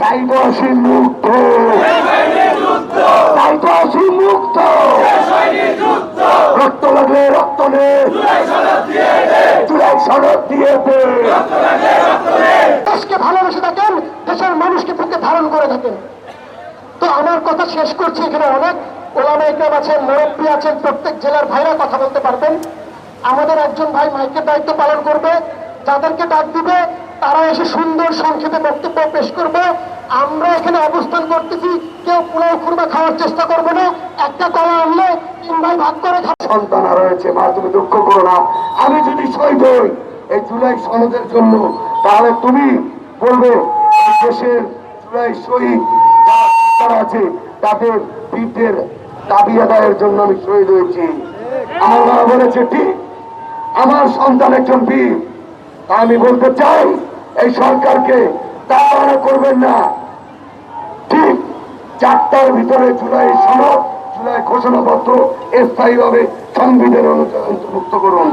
সাইবাসী মুক্ত। সাইবাসী মুক্ত। রক্ত লাগলে রক্ত চুলাই সনদ দিয়ে দেশকে ভালোবেসে থাকেন, দেশের মানুষকে বুকে ধারণ করে থাকেন। তো আমার কথা শেষ করছি এখানে অনেক। ওলামা ইকরাম আছেন, মুরব্বী আছেন, প্রত্যেক জেলার ভাইরা কথা বলতে পারবেন। আমাদের একজন ভাই মাইকের দায়িত্ব পালন করবে, যাদেরকে ডাক দিবে তারা এসে সুন্দর সংক্ষেপে বক্তব্য পেশ করবে। আমরা এখানে অবস্থান করতেছি, কেউ পোলাও খুরমা খাওয়ার চেষ্টা করব না। একটা কলা আনলে তিন ভাই ভাগ করে সন্তান রয়েছে, মা, তুমি দুঃখ করো না। আমি যদি শহীদ হই এই জুলাই সনদের জন্য, তাহলে তুমি বলবে দেশের জুলাই শহীদ আছে তাদের বীরদের দাবি আদায়ের জন্য আমি শহীদ হয়েছি। আমার বলেছে, ঠিক, আমার সন্তান একজন বীর। আমি বলতে চাই এই সরকারকে তাড়াহুড়ো করবেন না। ঠিক চারটার ভিতরে জুলাই সনদ, জুলাই ঘোষণাপত্র স্থায়ীভাবে সংবিধান অনুযায়ী অন্তর্ভুক্ত করুন।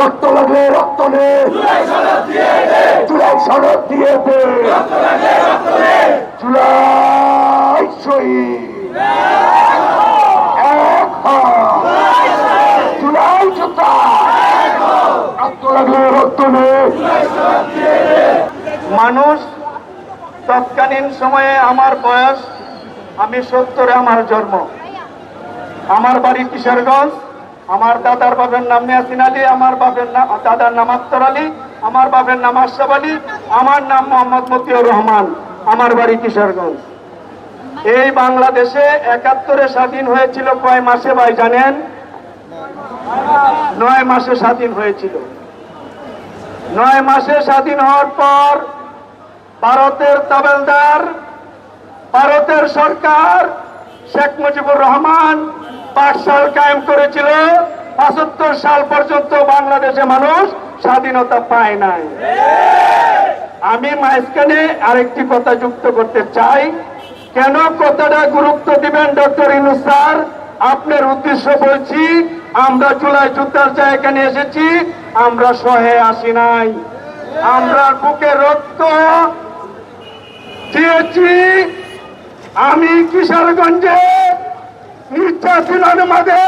রক্ত লাগলে রক্ত নে। জুলাই সনদ দিয়ে দে। জুলাই শহীদ এক হ জুলাই যোদ্ধা রক্ত লাগলে রক্ত নে মানুষ তৎকালীন সময়ে আমার বয়স, আমি সত্তরে আমার জন্ম। আমার বাড়ি কিশোরগঞ্জ, আমার দাদার বাপের নাম নিয়াসিন আলী, আমার বাপের নাম দাদার নাম আক্তর আলী, আমার বাপের নাম আশরাফ আলী, আমার নাম মোহাম্মদ মতিউর রহমান, আমার বাড়ি কিশোরগঞ্জ। এই বাংলাদেশে একাত্তরে স্বাধীন হয়েছিল কয় মাসে ভাই জানেন? নয় মাসে স্বাধীন হয়েছিল। নয় মাসে স্বাধীন হওয়ার পর ভারতের তাবেলদার, ভারতের সরকার শেখ মুজিবুর রহমান পাঠশাল কায়েম করেছিল। পঁচাত্তর সাল পর্যন্ত বাংলাদেশে মানুষ স্বাধীনতা পায় নাই। আমি মাঝখানে আরেকটি কথা যুক্ত করতে চাই। কেন কথাটা গুরুত্ব দিবেন ডক্টর ইনু স্যার? আপনার উদ্দেশ্য বলছি আমরা জুলাই যুদ্ধার জায়গায় এসেছি, আমরা সহে আসি নাই। আমরা বুকে রক্ত দিয়েছি। আমি কিশোরগঞ্জে মাঝে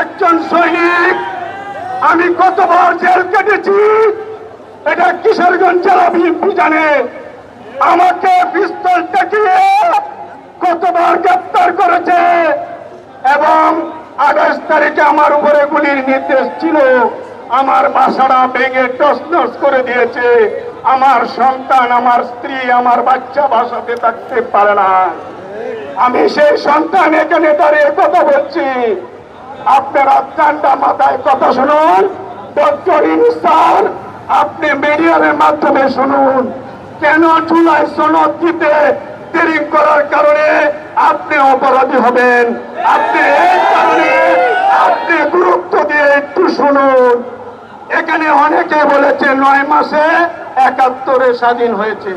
একজন সৈনিক, আমি কতবার জেল কেটেছি, এটা কিশোরগঞ্জ জেলা বিএনপি জানে। আমাকে পিস্তল টেকিয়ে কতবার গ্রেপ্তার করেছে তারিখে আমার উপরে গুলির নির্দেশ ছিল। আমার বাসাটা ভেঙে টসনস করে দিয়েছে। আমার সন্তান, আমার স্ত্রী, আমার বাচ্চা বাসাতে থাকতে পারে না। আমি সেই সন্তান এখানে দাঁড়িয়ে কথা বলছি। আপনারা ঠান্ডা মাথায় কথা শুনুন। ডক্টর ইনসান, আপনি মিডিয়ার মাধ্যমে শুনুন। কেন জুলাই সনদ দিতে দেরি করার কারণে আপনি অপরাধী হবেন? আপনি এই কারণে আপনি গুরুত্ব দিয়ে একটু শুনুন। এখানে অনেকে বলেছে নয় মাসে একাত্তরে স্বাধীন হয়েছে।